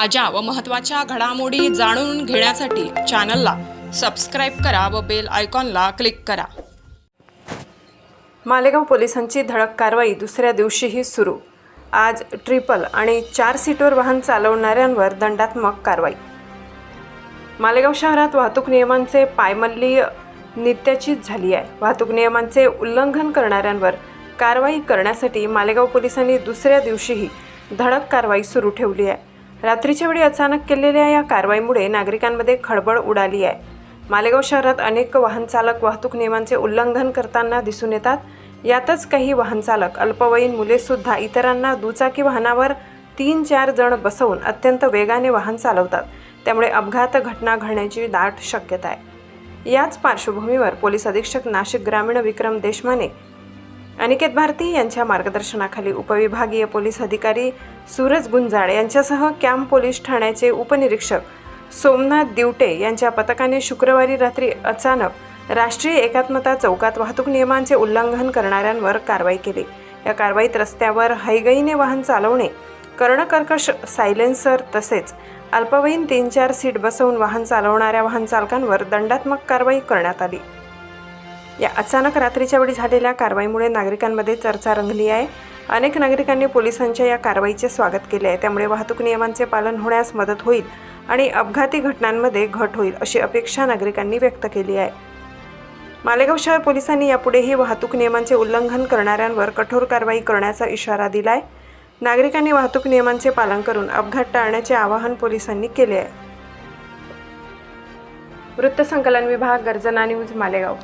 ताज्या व महत्त्वाच्या घडामोडी जाणून घेण्यासाठी चॅनलला सबस्क्राईब करा व बेल आयकॉनला क्लिक करा. मालेगाव पोलिसांची धडक कारवाई दुसऱ्या दिवशीही सुरू. आज ट्रिपल आणि चार सीटवर वाहन चालवणाऱ्यांवर दंडात्मक कारवाई. मालेगाव शहरात वाहतूक नियमांचे पायमल्ली नित्याचीच झाली आहे. वाहतूक नियमांचे उल्लंघन करणाऱ्यांवर कारवाई करण्यासाठी मालेगाव पोलिसांनी दुसऱ्या दिवशीही धडक कारवाई सुरू ठेवली आहे. रात्रीच्या वेळी अचानक केलेल्या या कारवाईमुळे नागरिकांमध्ये खळबळ उडाली आहे. मालेगाव शहरात अनेक वाहनचालक वाहतूक नियमांचे उल्लंघन करताना दिसून येतात. यातच काही वाहनचालक अल्पवयीन मुलेसुद्धा इतरांना दुचाकी वाहनावर तीन चार जण बसवून अत्यंत वेगाने वाहन चालवतात. त्यामुळे अपघात घटना घडण्याची दाट शक्यता आहे. याच पार्श्वभूमीवर पोलीस अधीक्षक नाशिक ग्रामीण विक्रम देशमाने अनिकेत भारती यांच्या मार्गदर्शनाखाली उपविभागीय पोलीस अधिकारी सूरज गुंजाळ यांच्यासह कॅम्प पोलीस ठाण्याचे उपनिरीक्षक सोमनाथ दिवटे यांच्या पथकाने शुक्रवारी रात्री अचानक राष्ट्रीय एकात्मता चौकात वाहतूक नियमांचे उल्लंघन करणाऱ्यांवर कारवाई केली. या कारवाईत रस्त्यावर हैगईने वाहन चालवणे कर्णकर्कश सायलेन्सर तसेच अल्पवयीन तीन चार सीट बसवून वाहन चालवणाऱ्या वाहन चालकांवर दंडात्मक कारवाई करण्यात आली. या अचानक रात्रीच्या वेळी झालेल्या कारवाईमुळे नागरिकांमध्ये चर्चा रंगली आहे. अनेक नागरिकांनी पोलिसांच्या या कारवाईचे स्वागत केले आहे. त्यामुळे वाहतूक नियमांचे पालन होण्यास मदत होईल आणि अपघाती घटनांमध्ये घट होईल अशी अपेक्षा नागरिकांनी व्यक्त केली आहे. मालेगाव शहर पोलिसांनी यापुढेही वाहतूक नियमांचे उल्लंघन करणाऱ्यांवर कठोर कारवाई करण्याचा इशारा दिलाय. नागरिकांनी वाहतूक नियमांचे पालन करून अपघात टाळण्याचे आवाहन पोलिसांनी केले आहे. वृत्तसंकलन विभाग गर्जना न्यूज मालेगाव.